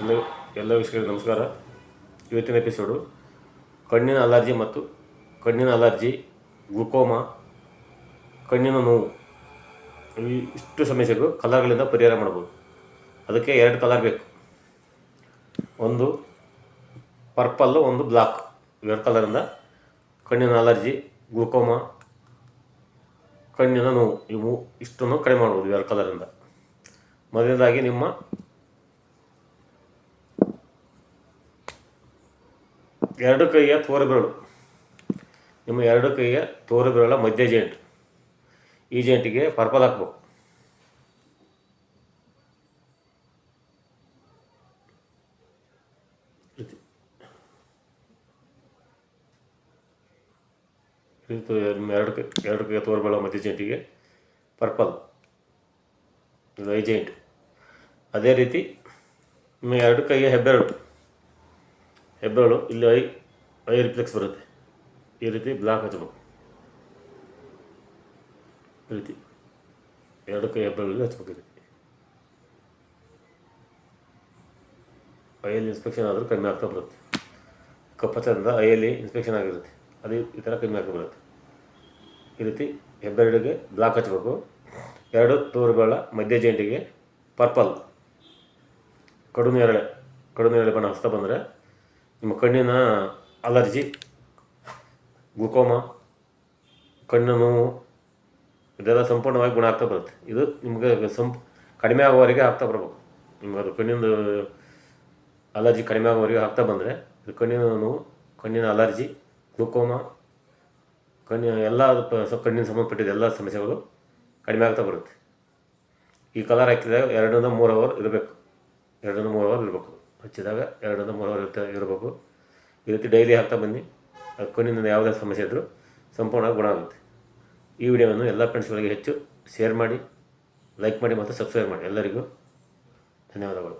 ಎಲ್ಲ ಎಲ್ಲ ವೀಕ್ಷಕರಿಗೆ ನಮಸ್ಕಾರ. ಇವತ್ತಿನ ಎಪಿಸೋಡು ಕಣ್ಣಿನ ಅಲರ್ಜಿ ಮತ್ತು ಕಣ್ಣಿನ ಅಲರ್ಜಿ, ಗ್ಲುಕೋಮಾ, ಕಣ್ಣಿನ ನೋವು. ಈ ಇಷ್ಟು ಸಮಸ್ಯೆಗಳು ಕಲರ್ಗಳಿಂದ ಪರಿಹಾರ ಮಾಡ್ಬೋದು. ಅದಕ್ಕೆ ಎರಡು ಕಲರ್ ಬೇಕು. ಒಂದು ಪರ್ಪಲ್ಲು, ಒಂದು ಬ್ಲಾಕ್. ಎರಡು ಕಲರಿಂದ ಕಣ್ಣಿನ ಅಲರ್ಜಿ, ಗ್ಲುಕೋಮಾ, ಕಣ್ಣಿನ ನೋವು. ಇವು ಇಷ್ಟನ್ನು ಕಡಿಮೆ ಮಾಡ್ಬೋದು ಎರಡು ಕಲರಿಂದ. ಮೊದಲನೇದಾಗಿ ನಿಮ್ಮ ಎರಡು ಕೈಯ ತೋರುಬೆರಳು ನಿಮ್ಮ ಎರಡು ಕೈಯ ತೋರುಬೆರಳ ಮಧ್ಯ ಜೇಂಟ್ ಈ ಜೇಂಟಿಗೆ ಪರ್ಪಲ್ ಹಾಕ್ಬೇಕು. ನಿಮ್ಮ ಎರಡು ಕೈ, ಎರಡು ಕೈಯ ತೋರುಬೆರಳ ಮಧ್ಯ ಜೇಂಟಿಗೆ ಪರ್ಪಲ್ ಇದು ಐ ಜೇಂಟ್ ಅದೇ ರೀತಿ ನಿಮ್ಮ ಎರಡು ಕೈಯ ಹೆಬ್ಬೆರಳು. ಹೆಬ್ಬೆರಳು ಇಲ್ಲಿ ಐ ಐ ರಿಫ್ಲೆಕ್ಸ್ ಬರುತ್ತೆ. ಈ ರೀತಿ ಬ್ಲಾಕ್ ಹಚ್ಬೇಕು. ಈ ರೀತಿ. ಎರಡು ಕೈ ಹೆಬ್ಬೆರಳಲ್ಲಿ ಹಚ್ಬೇಕು ಈ ರೀತಿ. ಐಯಲ್ಲಿ ಇನ್ಸ್ಪೆಕ್ಷನ್ ಆದರೂ ಕಡಿಮೆ ಆಗ್ತಾ ಬರುತ್ತೆ. ಕಪ್ಪಚದಿಂದ ಐಯಲ್ಲಿ ಇನ್ಸ್ಪೆಕ್ಷನ್ ಆಗಿರುತ್ತೆ. ಅದು ಈ ಥರ ಕಡಿಮೆ ಆಗ್ತಾ ಬರುತ್ತೆ. ಈ ರೀತಿ ಹೆಬ್ಬೆರಳಿಗೆ ಬ್ಲಾಕ್ ಹಚ್ಚಬೇಕು ಎರಡು ತೋರುಗಳ ಮಧ್ಯ ಜೇಂಟಿಗೆ ಪರ್ಪಲ್ ಕಡು ನೇರಳೆ ಕಡು ನೇರಳೆ ಬಣ್ಣ ಹಚ್ತಾ ಬಂದರೆ ನಿಮ್ಮ ಕಣ್ಣಿನ ಅಲರ್ಜಿ, ಗ್ಲುಕೋಮ ಕಣ್ಣು ನೋವು, ಇದೆಲ್ಲ ಸಂಪೂರ್ಣವಾಗಿ ಗುಣ ಆಗ್ತಾ ಬರುತ್ತೆ. ಇದು ನಿಮಗೆ ಸಂಪ್, ಕಡಿಮೆ ಆಗುವವರೆಗೆ ಆಗ್ತಾ ಬರಬೇಕು. ನಿಮ್ಗೆ ಅದು ಕಣ್ಣಿಂದು ಅಲರ್ಜಿ ಕಡಿಮೆ ಆಗುವವರೆಗೆ ಆಗ್ತಾ ಬಂದರೆ ಇದು ಕಣ್ಣಿನ ನೋವು, ಕಣ್ಣಿನ ಅಲರ್ಜಿ, ಗ್ಲುಕೋಮ, ಕಣ್ಣಿನ ಎಲ್ಲ ಕಣ್ಣಿನ ಸಂಬಂಧಪಟ್ಟಿದ್ದ ಎಲ್ಲ ಸಮಸ್ಯೆಗಳು ಕಡಿಮೆ ಆಗ್ತಾ ಬರುತ್ತೆ. ಈ ಕಲರ್ ಹಾಕಿದಾಗ ಎರಡರಿಂದ ಮೂರು ಅವರ್ ಇರಬೇಕು ಎರಡರಿಂದ ಮೂರು ಅವರ್ ಇರಬೇಕು ಹಚ್ಚಿದಾಗ ಎರಡರಿಂದ ಮೂರು ಅವರ್ ಇರಬೇಕು. ಈ ರೀತಿ ಡೈಲಿ ಹಾಕ್ತಾ ಬನ್ನಿ. ಕೊನೆಯಿಂದ ಯಾವುದೇ ಸಮಸ್ಯೆ ಇದ್ದರೂ ಸಂಪೂರ್ಣವಾಗಿ ಗುಣ ಆಗುತ್ತೆ. ಈ ವಿಡಿಯೋವನ್ನು ಎಲ್ಲ ಫ್ರೆಂಡ್ಸ್ಗಳಿಗೆ ಹೆಚ್ಚು ಶೇರ್ ಮಾಡಿ ಲೈಕ್ ಮಾಡಿ ಮತ್ತು ಸಬ್ಸ್ಕ್ರೈಬ್ ಮಾಡಿ ಎಲ್ಲರಿಗೂ ಧನ್ಯವಾದಗಳು.